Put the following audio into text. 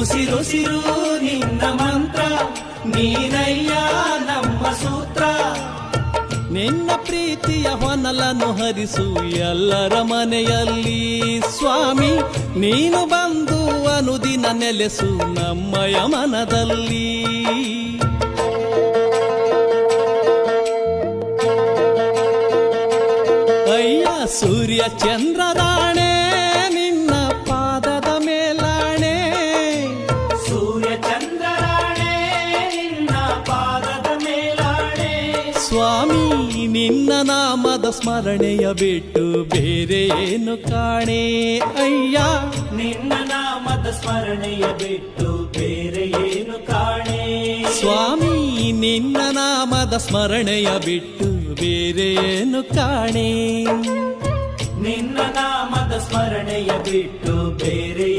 ಉಸಿರುಸಿರು ನಿನ್ನ ಮಂತ್ರ, ನೀನಯ್ಯ ನಮ್ಮ ಸೂತ್ರ. ನಿನ್ನ ಪ್ರೀತಿಯ ಹೊನಲನ್ನು ಹರಿಸು ಎಲ್ಲರ ಮನೆಯಲ್ಲಿ. ಸ್ವಾಮಿ, ನೀನು ಬಂದು ಅನುದಿನ ನೆಲೆಸು ನಮ್ಮಯ ಮನದಲ್ಲಿ. ಅಯ್ಯ ಸೂರ್ಯ ಚಂದ್ರರಾಣೆ ಸ್ವಾಮಿ ನಿನ್ನ ನಾಮದ ಸ್ಮರಣೆಯ ಬಿಟ್ಟು ಬೇರೆ ಏನು ಕಾಣೆ? ಅಯ್ಯ. ನಿನ್ನ ನಾಮದ ಸ್ಮರಣೆಯ ಬಿಟ್ಟು ಬೇರೆ ಏನು ಕಾಣೆ? ಸ್ವಾಮಿ ನಿನ್ನ ನಾಮದ ಸ್ಮರಣೆಯ ಬಿಟ್ಟು ಬೇರೆ ಏನು ಕಾಣೆ? ನಿನ್ನ ನಾಮದ ಸ್ಮರಣೆಯ ಬಿಟ್ಟು ಬೇರೆ